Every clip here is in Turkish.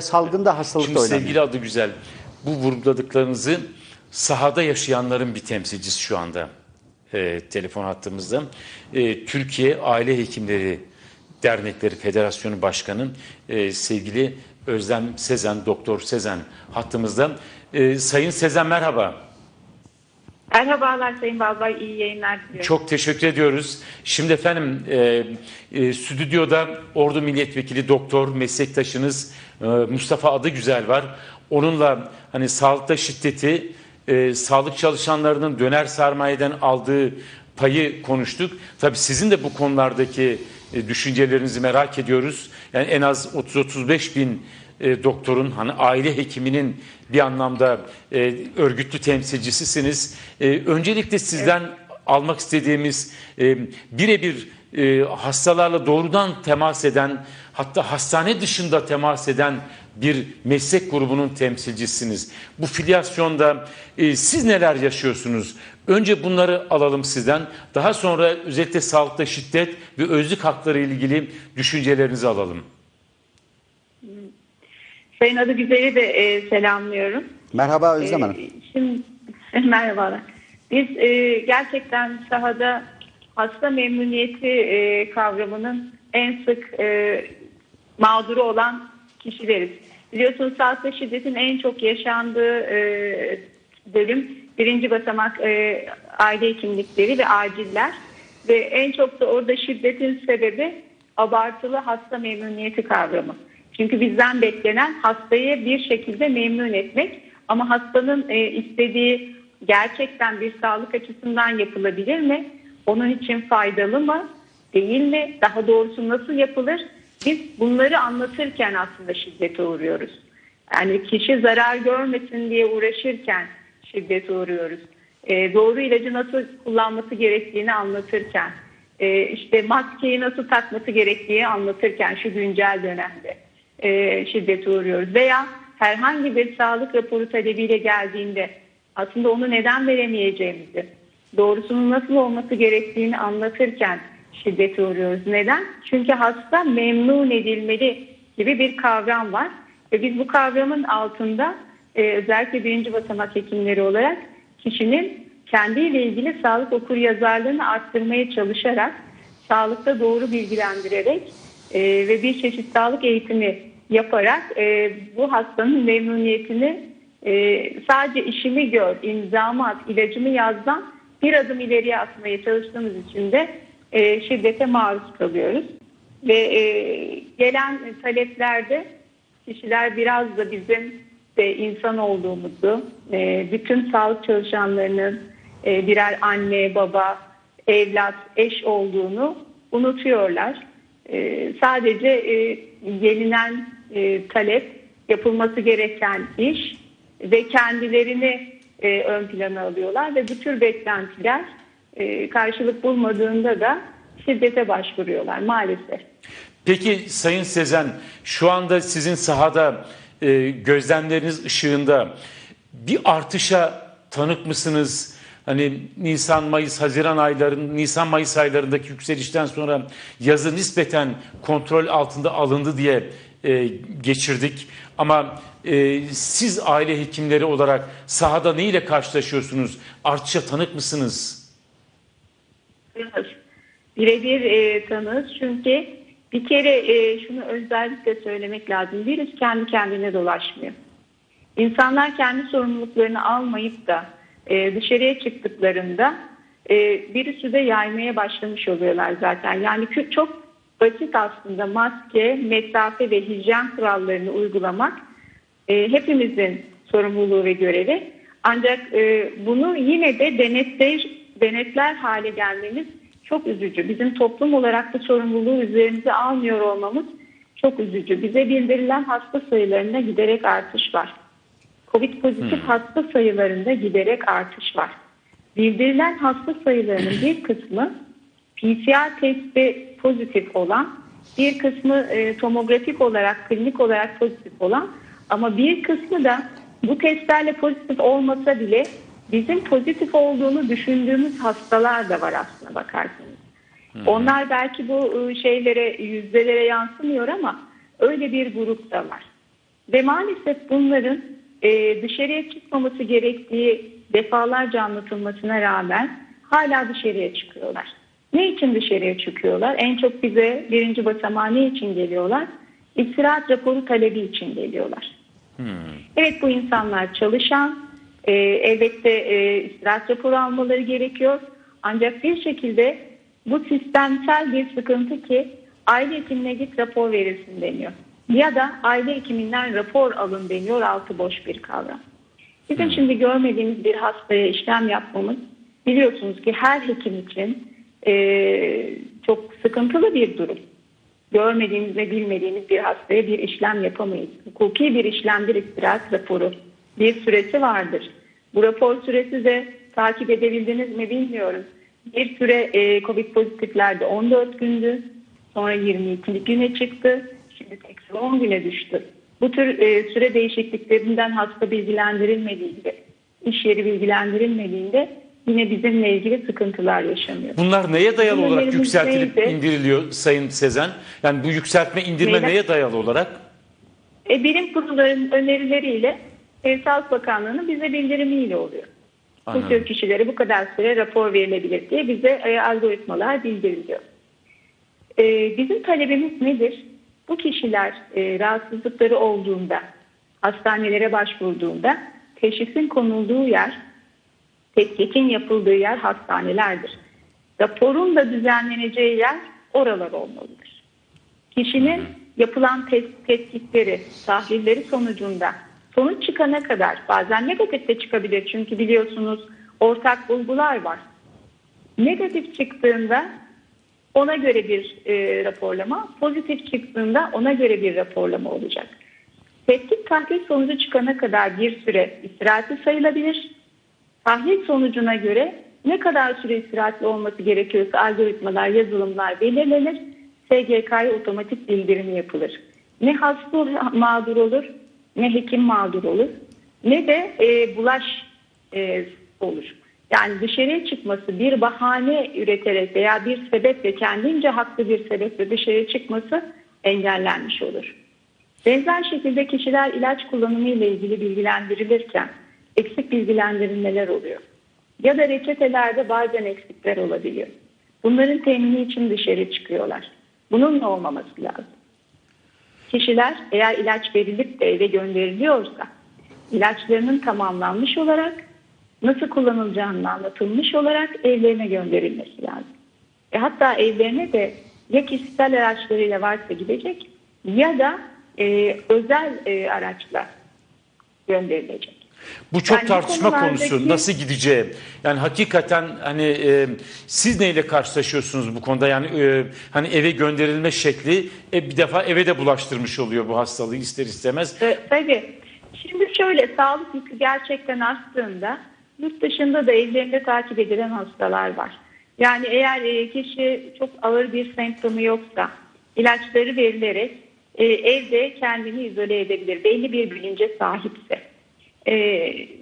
Salgında hastalık Şimdi önemli. sevgili adı güzel. Bu vurguladıklarınızı sahada yaşayanların bir temsilcisi şu anda e, telefon hattımızda. E, Türkiye Aile Hekimleri Dernekleri Federasyonu Başkanı e, sevgili Özlem Sezen, Doktor Sezen hattımızda. E, Sayın Sezen merhaba. Merhabalar Sayın Balbay, iyi yayınlar diliyorum. Çok teşekkür ediyoruz. Şimdi efendim e, e, stüdyoda Ordu Milletvekili Doktor meslektaşınız e, Mustafa Adıgüzel var. Onunla hani sağlıkta şiddeti, e, sağlık çalışanlarının döner sermayeden aldığı payı konuştuk. Tabii sizin de bu konulardaki e, düşüncelerinizi merak ediyoruz. Yani en az 30-35 bin e, doktorun hani aile hekiminin bir anlamda e, örgütlü temsilcisisiniz. E, öncelikle sizden almak istediğimiz e, birebir e, hastalarla doğrudan temas eden hatta hastane dışında temas eden bir meslek grubunun temsilcisiniz. Bu filyasyonda e, siz neler yaşıyorsunuz? Önce bunları alalım sizden. Daha sonra özellikle sağlıkta şiddet ve özlük hakları ilgili düşüncelerinizi alalım. Sayın Adı Güzel'i de e, selamlıyorum. Merhaba Özlem E, Hanım. Şimdi, merhabalar. Biz e, gerçekten sahada hasta memnuniyeti e, kavramının en sık e, mağduru olan kişileriz. Biliyorsunuz sağlıkta şiddetin en çok yaşandığı e, bölüm birinci basamak e, aile hekimlikleri ve aciller. Ve en çok da orada şiddetin sebebi abartılı hasta memnuniyeti kavramı. Çünkü bizden beklenen hastayı bir şekilde memnun etmek ama hastanın e, istediği gerçekten bir sağlık açısından yapılabilir mi? Onun için faydalı mı? Değil mi? Daha doğrusu nasıl yapılır? Biz bunları anlatırken aslında şiddete uğruyoruz. Yani kişi zarar görmesin diye uğraşırken şiddete uğruyoruz. E, doğru ilacı nasıl kullanması gerektiğini anlatırken, e, işte maskeyi nasıl takması gerektiğini anlatırken şu güncel dönemde e, şiddete uğruyoruz. Veya herhangi bir sağlık raporu talebiyle geldiğinde aslında onu neden veremeyeceğimizi, doğrusunun nasıl olması gerektiğini anlatırken şiddete uğruyoruz. Neden? Çünkü hasta memnun edilmeli gibi bir kavram var. Ve biz bu kavramın altında e, özellikle birinci basamak hekimleri olarak kişinin kendiyle ilgili sağlık okur yazarlığını arttırmaya çalışarak sağlıkta doğru bilgilendirerek e, ve bir çeşit sağlık eğitimi yaparak e, bu hastanın memnuniyetini e, sadece işimi gör, imzamı at, ilacımı yazdan bir adım ileriye atmaya çalıştığımız için de e, şiddete maruz kalıyoruz. Ve e, gelen taleplerde kişiler biraz da bizim de insan olduğumuzu, e, bütün sağlık çalışanlarının e, birer anne, baba, evlat, eş olduğunu unutuyorlar. E, sadece e, gelinen e, talep, yapılması gereken iş ve kendilerini e, ön plana alıyorlar ve bu tür beklentiler e, karşılık bulmadığında da şiddete başvuruyorlar maalesef. Peki Sayın Sezen şu anda sizin sahada e, gözlemleriniz ışığında bir artışa tanık mısınız? Hani Nisan, Mayıs, Haziran ayların, Nisan, Mayıs aylarındaki yükselişten sonra yazı nispeten kontrol altında alındı diye e, geçirdik. Ama e, siz aile hekimleri olarak sahada neyle karşılaşıyorsunuz? Artışa tanık mısınız? Birebir e, tanığız çünkü bir kere e, şunu özellikle söylemek lazım. Virüs kendi kendine dolaşmıyor. İnsanlar kendi sorumluluklarını almayıp da e, dışarıya çıktıklarında e, virüsü de yaymaya başlamış oluyorlar zaten. Yani çok basit aslında maske, mesafe ve hijyen kurallarını uygulamak e, hepimizin sorumluluğu ve görevi. Ancak e, bunu yine de denetler, denetler hale gelmemiz çok üzücü. Bizim toplum olarak bu sorumluluğu üzerimize almıyor olmamız çok üzücü. Bize bildirilen hasta sayılarında giderek artış var. Covid pozitif hasta sayılarında giderek artış var. Bildirilen hasta sayılarının bir kısmı PCR testi pozitif olan, bir kısmı e, tomografik olarak, klinik olarak pozitif olan ama bir kısmı da bu testlerle pozitif olmasa bile bizim pozitif olduğunu düşündüğümüz hastalar da var aslına bakarsanız. Onlar belki bu e, şeylere, yüzdelere yansımıyor ama öyle bir grup da var. Ve maalesef bunların e, dışarıya çıkmaması gerektiği defalarca anlatılmasına rağmen hala dışarıya çıkıyorlar. Ne için dışarıya çıkıyorlar? En çok bize birinci basamağı ne için geliyorlar? İstirahat raporu talebi için geliyorlar. Evet bu insanlar çalışan, e, elbette e, istirahat raporu almaları gerekiyor. Ancak bir şekilde bu sistemsel bir sıkıntı ki aile hekimine git rapor verilsin deniyor. Ya da aile hekiminden rapor alın deniyor altı boş bir kavram. Bizim şimdi görmediğimiz bir hastaya işlem yapmamız biliyorsunuz ki her hekim için e, çok sıkıntılı bir durum. Görmediğimiz ve bilmediğimiz bir hastaya bir işlem yapamayız. Hukuki bir işlemdir istirahat raporu. Bir süresi vardır. Bu rapor süresi de takip edebildiniz mi bilmiyorum. Bir süre e, COVID pozitiflerde 14 gündü. Sonra 22 güne çıktı. Şimdi tekrar 10 güne düştü. Bu tür e, süre değişikliklerinden hasta bilgilendirilmediğinde, iş yeri bilgilendirilmediğinde yine bizimle ilgili sıkıntılar yaşanıyor. Bunlar neye dayalı Bizim olarak yükseltilip neydi? indiriliyor Sayın Sezen? Yani bu yükseltme indirme Neyden? neye dayalı olarak? E, bilim kurullarının önerileriyle e, Sağlık Bakanlığı'nın bize bildirimiyle oluyor. Bu Anladım. tür kişilere bu kadar süre rapor verilebilir diye bize e, algoritmalar bildiriliyor. E, bizim talebimiz nedir? Bu kişiler e, rahatsızlıkları olduğunda, hastanelere başvurduğunda teşhisin konulduğu yer, tetkikin yapıldığı yer hastanelerdir. Raporun da düzenleneceği yer oralar olmalıdır. Kişinin yapılan tet- tetkikleri, tahlilleri sonucunda sonuç çıkana kadar bazen negatif de çıkabilir çünkü biliyorsunuz ortak bulgular var. Negatif çıktığında ona göre bir e, raporlama, pozitif çıktığında ona göre bir raporlama olacak. Tetkik tahlil sonucu çıkana kadar bir süre istirahati sayılabilir. Tahlil sonucuna göre ne kadar süre istirahatli olması gerekiyorsa algoritmalar, yazılımlar belirlenir. SGK'ya otomatik bildirimi yapılır. Ne hasta mağdur olur, ne hekim mağdur olur, ne de e, bulaş e, olur. Yani dışarıya çıkması bir bahane üreterek veya bir sebeple kendince haklı bir sebeple dışarıya çıkması engellenmiş olur. Benzer şekilde kişiler ilaç kullanımı ile ilgili bilgilendirilirken eksik bilgilendirilmeler oluyor. Ya da reçetelerde bazen eksikler olabiliyor. Bunların temini için dışarı çıkıyorlar. Bunun ne olmaması lazım? Kişiler eğer ilaç verilip de eve gönderiliyorsa ilaçlarının tamamlanmış olarak nasıl kullanılacağının anlatılmış olarak evlerine gönderilmesi lazım. E hatta evlerine de ya kişisel araçlarıyla varsa gidecek ya da e, özel e, araçla gönderilecek. Bu çok Yani tartışma konulardaki- konusu. Nasıl gideceği. Yani hakikaten hani e, siz neyle karşılaşıyorsunuz bu konuda? Yani e, hani eve gönderilme şekli e, bir defa eve de bulaştırmış oluyor bu hastalığı ister istemez. E, tabii. Şimdi şöyle sağlık yükü gerçekten arttığında yurt dışında da evlerinde takip edilen hastalar var. Yani eğer e, kişi çok ağır bir semptomu yoksa ilaçları verilerek e, evde kendini izole edebilir. Belli bir bilince sahipse. E,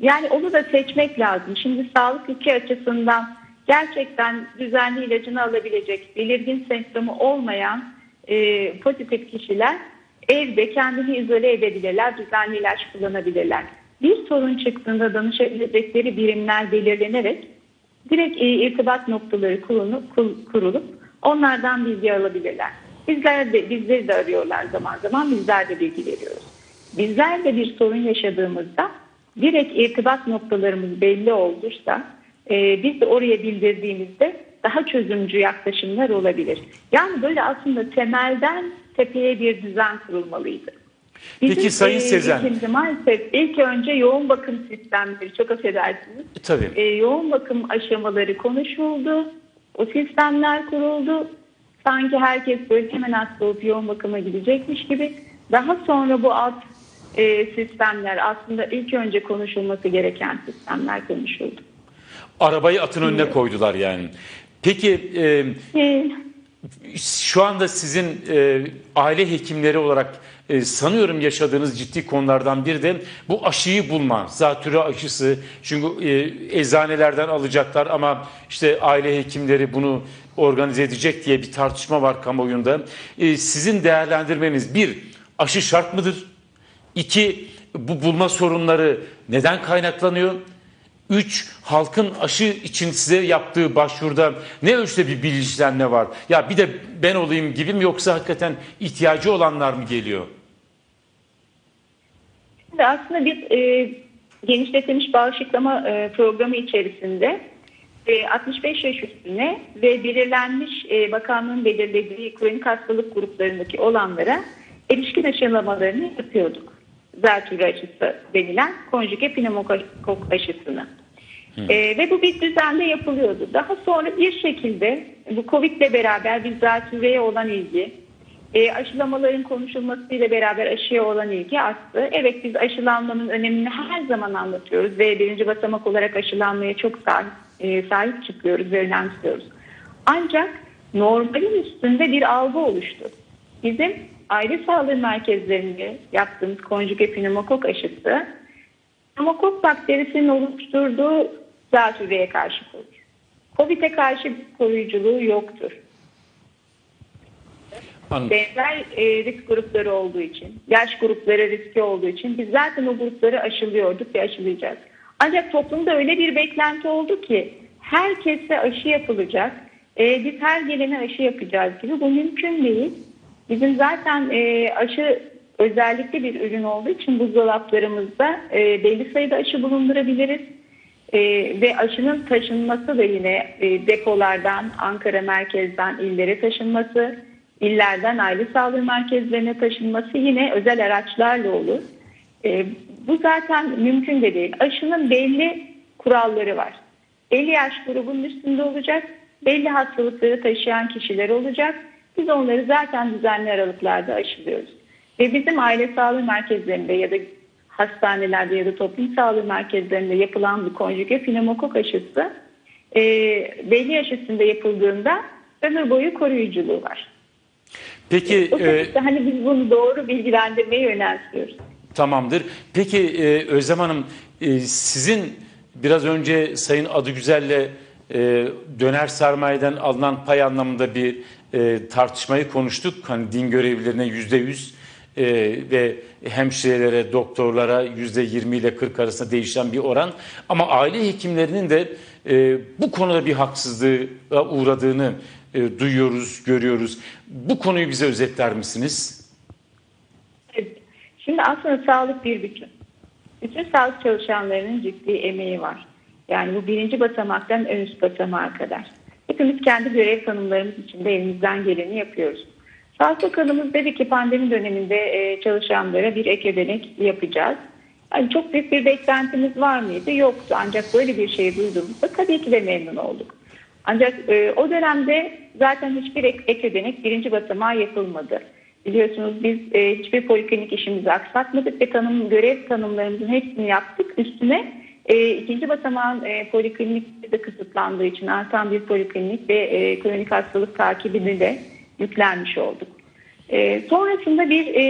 yani onu da seçmek lazım. Şimdi sağlık yükü açısından gerçekten düzenli ilacını alabilecek, belirgin semptomu olmayan pozitif kişiler evde kendini izole edebilirler, düzenli ilaç kullanabilirler. Bir sorun çıktığında danışabilecekleri birimler belirlenerek direkt e, irtibat noktaları kurulup, kur- kurulup onlardan bilgi alabilirler. Bizler de bizleri de arıyorlar zaman zaman bizler de bilgi veriyoruz. Bizler de bir sorun yaşadığımızda direkt irtibat noktalarımız belli olursa e, biz de oraya bildirdiğimizde daha çözümcü yaklaşımlar olabilir. Yani böyle aslında temelden tepeye bir düzen kurulmalıydı. Peki Sayın e, Sezen. ülkemizde maalesef ilk önce yoğun bakım sistemleri çok affedersiniz. E, tabii. E, yoğun bakım aşamaları konuşuldu. O sistemler kuruldu. Sanki herkes böyle hemen hasta olup yoğun bakıma gidecekmiş gibi. Daha sonra bu alt e, sistemler aslında ilk önce konuşulması gereken sistemler konuşuldu. Arabayı atın önüne koydular yani. Peki e, E, şu anda sizin e, aile hekimleri olarak e, sanıyorum yaşadığınız ciddi konulardan biri de bu aşıyı bulma. Zatürre aşısı. Çünkü e, eczanelerden alacaklar ama işte aile hekimleri bunu organize edecek diye bir tartışma var kamuoyunda. E, sizin değerlendirmeniz bir, aşı şart mıdır? İki, bu bulma sorunları neden kaynaklanıyor? Üç, halkın aşı için size yaptığı başvuruda ne ölçüde bir bilinçlenme var? Ya bir de ben olayım gibi mi yoksa hakikaten ihtiyacı olanlar mı geliyor? Şimdi aslında biz e, genişletilmiş bağışıklama e, programı içerisinde e, 65 yaş üstüne ve belirlenmiş e, bakanlığın belirlediği kronik hastalık gruplarındaki olanlara erişkin aşılamalarını yapıyorduk. Zatürre aşısı denilen konjüge pneumokok aşısını. E, ve bu bir düzenle yapılıyordu. Daha sonra bir şekilde bu Covid ile beraber biz zatürreye olan ilgi, e, aşılamaların konuşulmasıyla beraber aşıya olan ilgi arttı. Evet biz aşılanmanın önemini her zaman anlatıyoruz ve birinci basamak olarak aşılanmaya çok sahip, e, sahip çıkıyoruz ve önemsiyoruz. Ancak normalin üstünde bir algı oluştu. Bizim aile sağlığı merkezlerinde yaptığımız konjüge pneumokok aşısı pneumokok bakterisinin oluşturduğu zatürreye karşı korur. Covid'e karşı koruyuculuğu yoktur Anladım. benzer e, risk grupları olduğu için, yaş grupları riski olduğu için biz zaten o grupları aşılıyorduk ve aşılayacağız. Ancak toplumda öyle bir beklenti oldu ki herkese aşı yapılacak, e, biz her gelene aşı yapacağız gibi bu mümkün değil. Bizim zaten e, aşı özellikle bir ürün olduğu için buzdolaplarımızda e, belli sayıda aşı bulundurabiliriz. E, ve aşının taşınması da yine e, depolardan, Ankara merkezden illere taşınması, illerden aile sağlığı merkezlerine taşınması yine özel araçlarla olur. E, bu zaten mümkün de değil. Aşının belli kuralları var. 50 yaş grubunun üstünde olacak, belli hastalıkları taşıyan kişiler olacak. Biz onları zaten düzenli aralıklarda aşılıyoruz. Ve bizim aile sağlığı merkezlerinde ya da hastanelerde ya da toplum sağlığı merkezlerinde yapılan bu konjüge pneumokok aşısı e, belli yaş üstünde yapıldığında ömür boyu koruyuculuğu var. Peki O e, hani biz bunu doğru bilgilendirmeyi önemsiyoruz. Tamamdır. Peki e, Özlem Hanım e, sizin biraz önce Sayın Adıgüzel'le e, döner sermayeden alınan pay anlamında bir e, tartışmayı konuştuk. Hani din görevlilerine yüzde yüz e, ve hemşirelere, doktorlara yüzde yirmi ile 40 arasında değişen bir oran. Ama aile hekimlerinin de e, bu konuda bir haksızlığa uğradığını e, duyuyoruz, görüyoruz. Bu konuyu bize özetler misiniz? Şimdi aslında sağlık bir bütün. Bütün sağlık çalışanlarının ciddi emeği var. Yani bu birinci basamaktan ön üst basamağa kadar. Hepimiz kendi görev tanımlarımız içinde elimizden geleni yapıyoruz. Sağlık Bakanımız dedi ki pandemi döneminde e, çalışanlara bir ek ödenek yapacağız. Yani çok büyük bir beklentimiz var mıydı? Yoktu. Ancak böyle bir şey duyduğumuzda tabii ki de memnun olduk. Ancak e, o dönemde zaten hiçbir ek, ek ödenek birinci basamağa yapılmadı. Biliyorsunuz biz e, hiçbir poliklinik işimizi aksatmadık ve tanım görev tanımlarımızın hepsini yaptık. Üstüne e, ikinci basamağın e, poliklinik de kısıtlandığı için artan bir poliklinik ve e, kronik hastalık takibini de yüklenmiş olduk. E, sonrasında bir e,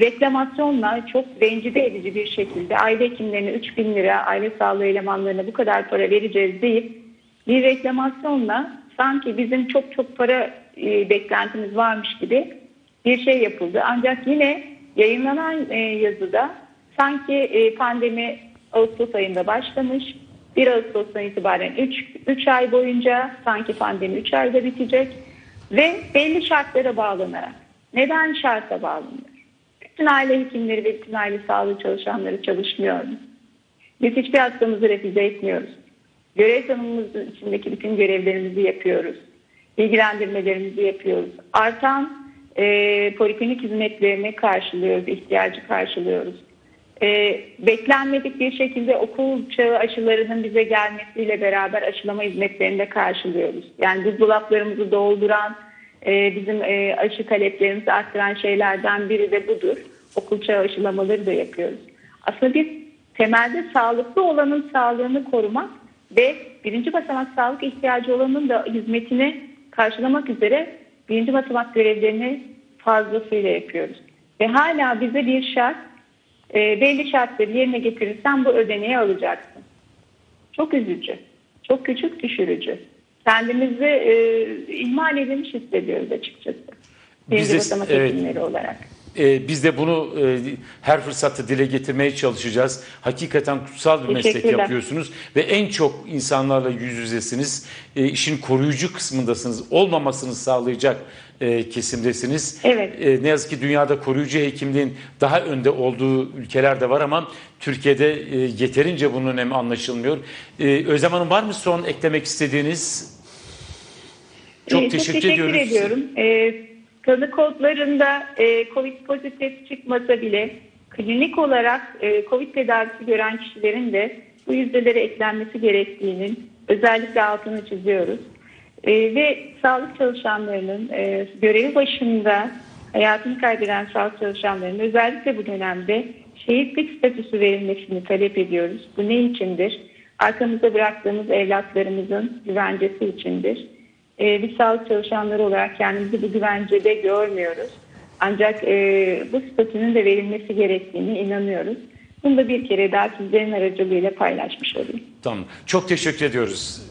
reklamasyonla çok rencide edici bir şekilde aile hekimlerine 3 bin lira, aile sağlığı elemanlarına bu kadar para vereceğiz deyip bir reklamasyonla sanki bizim çok çok para e, beklentimiz varmış gibi bir şey yapıldı. Ancak yine yayınlanan e, yazıda sanki e, pandemi Ağustos ayında başlamış. 1 Ağustos'tan itibaren 3, 3 ay boyunca sanki pandemi 3 ayda bitecek ve belli şartlara bağlanarak. Neden şarta bağlanıyor? Bütün aile hekimleri ve bütün aile sağlığı çalışanları çalışmıyor? Biz hiçbir hastamızı refüze etmiyoruz. Görev tanımımızın içindeki bütün görevlerimizi yapıyoruz. Bilgilendirmelerimizi yapıyoruz. Artan e, poliklinik hizmetlerini karşılıyoruz, ihtiyacı karşılıyoruz. E, beklenmedik bir şekilde okul çağı aşılarının bize gelmesiyle beraber aşılama hizmetlerini de karşılıyoruz. Yani buzdolaplarımızı dolduran, e, bizim e, aşı taleplerimizi arttıran şeylerden biri de budur. Okul çağı aşılamaları da yapıyoruz. Aslında biz temelde sağlıklı olanın sağlığını korumak ve birinci basamak sağlık ihtiyacı olanın da hizmetini karşılamak üzere birinci basamak görevlerini fazlasıyla yapıyoruz. Ve hala bize bir şart, e, belli şartları yerine getirirsen bu ödeneği alacaksın. Çok üzücü, çok küçük düşürücü. Kendimizi e, ihmal edilmiş hissediyoruz açıkçası. Birinci Biz de- basamak evet. olarak. E, biz de bunu e, her fırsatta dile getirmeye çalışacağız. Hakikaten kutsal bir meslek yapıyorsunuz ve en çok insanlarla yüz yüzesiniz. E, işin koruyucu kısmındasınız. Olmamasını sağlayacak e, kesimdesiniz. Evet. E, ne yazık ki dünyada koruyucu hekimliğin daha önde olduğu ülkeler de var ama Türkiye'de e, yeterince bunun önemi anlaşılmıyor. E, Özlem Hanım var mı son eklemek istediğiniz? Çok Ee, teşekkür, ediyoruz. ediyorum. Ee, tanı kodlarında e, COVID pozitif çıkmasa bile klinik olarak e, COVID tedavisi gören kişilerin de bu yüzdelere eklenmesi gerektiğinin özellikle altını çiziyoruz. Ee, ve sağlık çalışanlarının e, görevi başında hayatını kaybeden sağlık çalışanlarının özellikle bu dönemde şehitlik statüsü verilmesini talep ediyoruz. Bu ne içindir? Arkamızda bıraktığımız evlatlarımızın güvencesi içindir. Ee, biz sağlık çalışanları olarak kendimizi bu güvencede görmüyoruz. Ancak e, bu statünün de verilmesi gerektiğini inanıyoruz. Bunu da bir kere daha sizlerin aracılığıyla paylaşmış olayım. Tamam. Çok teşekkür ediyoruz.